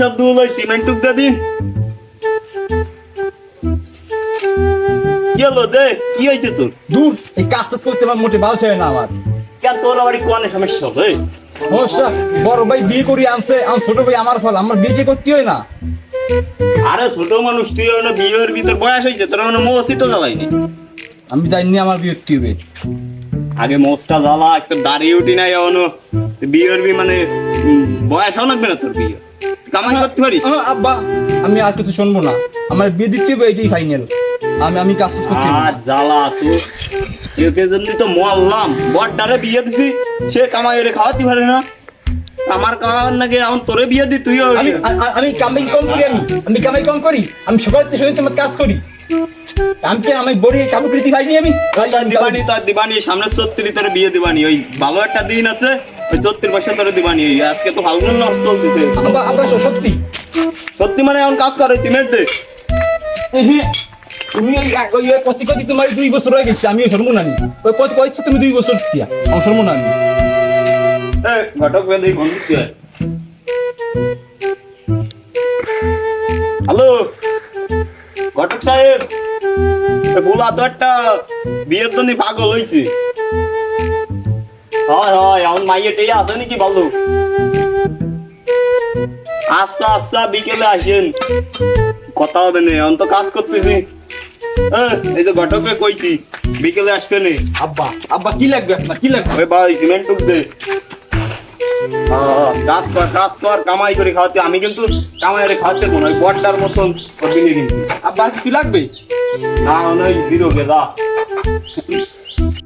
সব দুল ওই সিমেন্ট টুক দে দিন। কি কি হয়েছে তোর? দূর এই কাজ টাজ করতে আমার মোটে ভালো চাই না আমার। কেন তোর আবার কোয়ানে সমস্যা হবে? সমস্যা বড় ভাই বিয়ে করি আনছে আমার ছোট ভাই আমার ফল আমার বিয়ে করতে হয় না। আরে ছোট মানুষ তুই এখনও বিয়ের ভিতর বয়স হয়েছে তোর এখনও মৌসি তো জ্বালাইনি। আমি জানি আমার বিয়ে করতে হবে। আগে মোসটা জ্বালা একটা দাঁড়িয়ে উঠি নাই এখনও। বিয়ের বি মানে লাগবে না তোর বিয়ে। কামাই করতে পারিস? আব্বা আমি আর কিছু শুনব না। আমার বিয়ে দিতে হবে এটাই ফাইনাল আমি আমি কাজ টাজ করতে হবে আর জ্বালা একে জন্য তো মরলাম। বড়টারে বিয়ে দিছি সে কামাই রে খাওয়াতে পারে না। আমার নাকি এখন তোরে বিয়ে দি তুইও আমি কামাই কম করি আমি। আমি কামাই কম করি। আমি সকাল থেকে শুনেছি আমার কাজ করি। আমি আমি বড়ি কাপড় কিনতে পাইনি আমি। দিবানি তার দিবানি সামনে সত্তরি তোরে বিয়ে দিবানি। ওই ভালো একটা দিন আছে। ওই চত্রিশ বছর তোরে দিবানি ওই আজকে তো ফাল্গুন মাস চলতেছে। আব্বা সত্যি? সত্যি মানে এখন কাজ করে সিমেন্ট দে তুমি ওই এক- ওই ওই কতি কতি তোমার দুই বছর হয়ে গেছে আমি সর্বনানি ওই কত কয়েছে তুমি দুই বছর দিয়া আমার সর্বনানি এ, ঘটক বেদি বন্ধু তুই আয়। হ্যালো ঘটক সাহেব বুলা তো একটা বিয়ের জন্য পাগল হয়েছে। হয় হয় এখন মাইয়ে টেয়ে আছে নাকি ভালো আস্তে আস্তে বিকেলে আসেন। কথা হবে না এখন তো কাজ করতেছি। এই যে ঘটককে কইছি বিকেলে আসবে না। আব্বা আব্বা কি লাগবে আপনার? কি লাগবে? ওই ভাই সিমেন্ট টুক দে। কাজ কর কাজ কর কামাই করে খাওয়াতে আমি কিন্তু কামাই করে খাওয়াতে কোনো ওই বড্ডার মতন কিন্তু আব্বা কিছু লাগবে? না নয় জিরো গেদা।